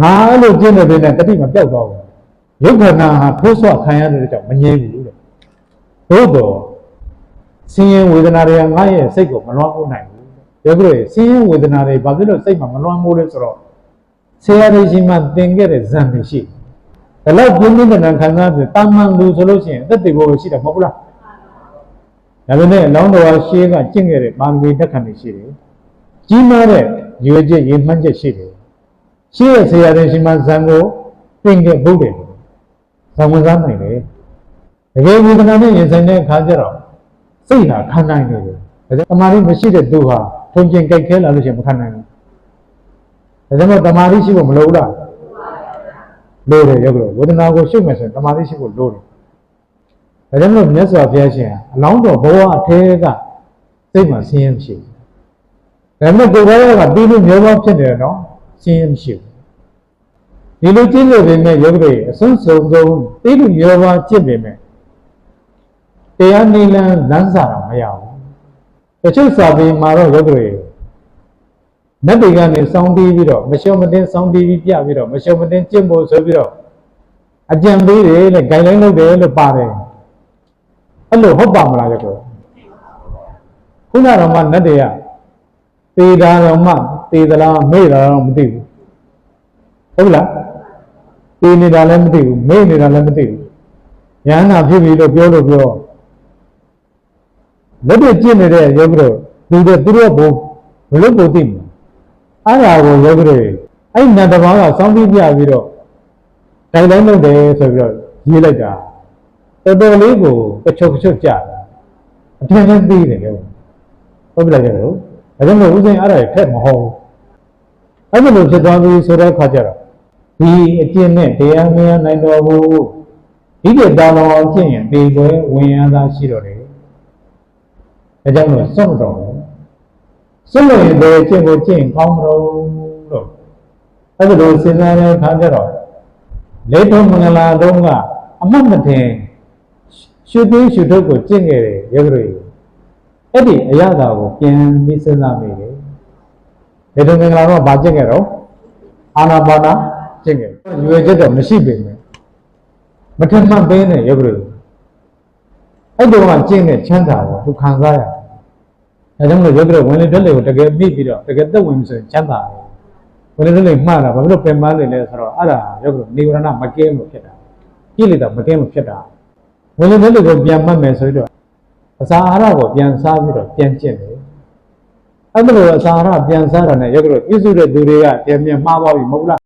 ငါအဲ့လိုကျင့်တဲ့တဲ့တတိမပြောက်သွားဘူးယုတ်ခဏဟာထိုးဆွခံရတဲ့ကြောင့်မငြင်းဘူးတဲ့သို့တော့ဆင်းရဲဝေဒနာတွေကငါရဲ့စိတ်ကိုမလွှမ်းမိုးနိုင်ဘူးယောဂီဆင်းရဲဝေဒနာတွေဘာဖြစ်လို့စိတ်မှာမလွှမ်းမိုးလဲဆိုတော့ဆရာတွေရှိမှသင်ခဲ့တဲ့ဇန်တွေရှိတယ်ဒါတော့ပြင်းပြင်းထန်ထန်ခံစားပြီးတာမန်လူဆိုလို့ရှိရင်အသက်တွေဘောရှိတာမဟုတ်ဘူးလားဒါပေမဲ့အလောင်းတော်ရှေးကကျင့်ခဲ့တဲ့ပါမီတက်ခံတွေရှိတယ်ကြီးမားတဲ့ရွေချက်ရေမှန်းချက်ရှိတယ် ရှိရဲ့ဆရာတွေရှိမှဇန်ကိုသင်ခဲ့ဖို့တယ်ဇံဝင်စားနိုင်တယ်တကယ်ဝေဒနာနဲ့ရင်ဆိုင်တဲ့အခါကျတော့စိတ်ဟာခံနိုင်တယ်ဒါကြောင့်တမာရီမရှိတဲ့သူဟာထုံကျင်ကြိုက်ခဲလာလို့ရှိရင်မခံနိုင်ဘူးဒါကြောင့်တမာရီရှိဖို့မလိုဘူးလားလိုတယ်ရောက်လို့ဝေဒနာကိုရှုပ်မယ်ဆိုရင်တမာရီရှိဖို့လိုတယ်ဒါကြောင့်မလို့မြတ်စွာဘုရားရှင်အလောင်းတော်ဘဝအထဲကစိတ်မှာဆင်းရဲမရှိဘူးဒါပေမဲ့ကိုယ်တော်ကပြီးလို့မျိုးပေါင်းဖြစ်နေတယ်နော် ဆင်းရဲမရှိဘူးဒီလိုကျင့်လို့ပေမဲ့ယောဂတွေအစွန်းစုံဆုံးပြီးလို့မျိုးပေါင်းကျင့်ပေမဲ့တရားနိလန်းလမ်းစာတော့မရဘူးတချို့စာပေမှာတော့ယောဂတွေနတ်တွေကနေစောင်းပြီးပြီးတော့မရှုံမတင်စောင်းပြီးပြီးပြပြီးတော့မရှုံမတင်ကျင့်ဖို့ဆိုပြီးတော့အကြံပေးတယ်တဲ့ဂိုင်လိုင်းလုပ်တယ်လို့ပါတယ်အဲ့လိုဟုတ်ပါမလားယောဂတွေခုနကတော့မှနတ်တွေကသေတာတော့မှ သေသလားမေ့တာတော့မသိဘူးဟုတ်လားသေနေတာလည်းမသိဘူးမေ့နေတာလည်းမသိဘူးရဟန္တာဖြစ်ပြီလို့ပြောလို့ပြောလက်တွေ့ကျင့်နေတဲ့ယောဂတို့သူတို့သူတို့ဘုဘလို့ကိုသိမလဲအဲ့ဒါကိုယောဂတွေအဲ့နတ်တစ်ပါးကစောင်းပြီးပြပြီးတော့တိုင်တိုင်းလုပ်တယ်ဆိုပြီးတော့ရေးလိုက်တာတော်တော်လေးကိုကချုပ်ကချုပ်ကြတာအထင်နဲ့သိတယ်လို့ဟုတ်ပြီလားယောဂတို့ဒါကြောင့်မို့ဦးစင်အဲ့ဒါထက်မဟုတ်ဘူး အဲ့လိုဖြစ်သွားပြီဆိုတဲ့အခါကျတော့ဒီအကျင့်နဲ့တရားမရနိုင်တော့ဘူးဒီကတာလောင်ကျင့်ရင်ပေပွဲဝင်ရတာရှိတော့တယ်ဒါကြောင့်မို့စွန့်တော်တယ်စွန့်လို့ရင်ဘယ်ကျင့်ကိုကျင့်ကောင်းမလို့လို့အဲ့ဒါလိုစဉ်းစားတဲ့အခါကျတော့လေထုံးမင်္ဂလာတုံးကအမတ်မတင်ရှုသိမ်းရှုထုတ်ကိုကျင့်ခဲ့တယ်ရုပ်ရည်အဲ့ဒီအရသာကိုပြန်ပြီးစဉ်းစားမိတယ် လေထုံးမင်္ဂလာတော့ဗာကျင့်ခဲ့တော့အာနာပါနာကျင့်ခဲ့ရွယ်ချက်တော့မရှိပေမဲ့မထမှတ်ပေးတဲ့ရုပ်ရည်အဲ့ဒီကကျင့်တဲ့ချမ်းသာကိုသူခံစားရတယ်အဲဒါကြောင့်မလို့ရုပ်ရည်ဝင်လေတက်လေကိုတကယ်မိပြီးတော့တကယ်သက်ဝင်ပြီဆိုရင်ချမ်းသာတယ်ဝင်လေတက်လေမှားတာဘာဖြစ်လို့ပင်ပန်းနေလဲဆိုတော့အဲ့ဒါရုပ်ရည်နေဝရဏမကင်းလို့ဖြစ်တာကိလေသာမကင်းလို့ဖြစ်တာဝင်လေတက်လေကိုပြန်မှတ်မယ်ဆိုတော့အစာအာဟာရကိုပြန်စားပြီးတော့ပြန်ကျင့်တယ် အဲ့ဒါလိုအစာအာဟာရပြန်စားတာနဲ့ရုပ်ရည်ပြည့်စုံတဲ့သူတွေကပြန်ပြန်မှားပါပြီမဟုတ်လား